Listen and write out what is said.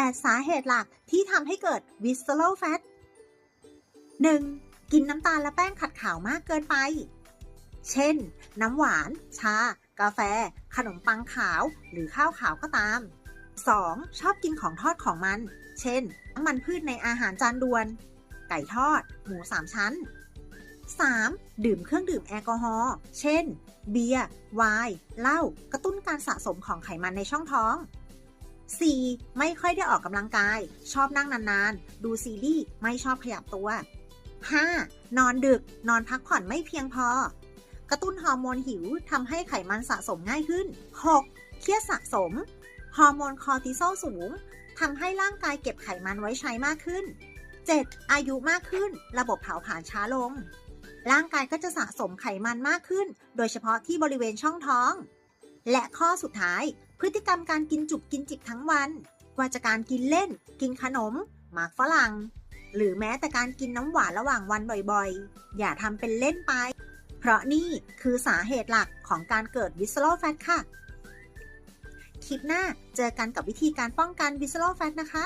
8 สาเหตุหลักที่ทำให้เกิด visceral fat 1. กินน้ำตาลและแป้งขัดขาวมากเกินไป เช่น น้ำหวาน ชา กาแฟ ขนมปังขาว หรือข้าวขาวก็ตาม 2. ชอบกินของทอดของมัน เช่นน้ำมันพืชในอาหารจานด่วน ไก่ทอด หมูสามชั้น 3. ดื่มเครื่องดื่มแอลกอฮอล์ เช่น เบียร์ ไวน์ เหล้า กระตุ้นการสะสมของไขมันในช่องท้อง 4. ไม่ค่อยได้ออกกำลังกาย ชอบนั่งนานๆ ดูซีรีส์ไม่ชอบขยับตัว 5. นอนดึก นอนพักผ่อนไม่เพียงพอ กระตุ้นฮอร์โมนหิวทำให้ไขมันสะสมง่ายขึ้น 6. เครียดสะสม ฮอร์โมนคอร์ติซอลสูงทำให้ร่างกายเก็บไขมันไว้ใช้มากขึ้น 7. อายุมากขึ้น ระบบเผาผลาญช้าลง ร่างกายก็จะสะสมไขมันมากขึ้น โดยเฉพาะที่บริเวณช่องท้อง และข้อสุดท้าย พฤติกรรมการกินจุกกินจิกทั้งวัน กว่าจะการกินเล่น กินขนม หมากฝรั่ง หรือแม้แต่การกินน้ำหวานระหว่างวันบ่อยๆ อย่าทำเป็นเล่นไป เพราะนี่คือสาเหตุหลักของการเกิดวิสโล r a l fat ค่ะ คลิปหน้าเจอกันกับวิธีการป้องกันวิสโล r a l fat นะคะ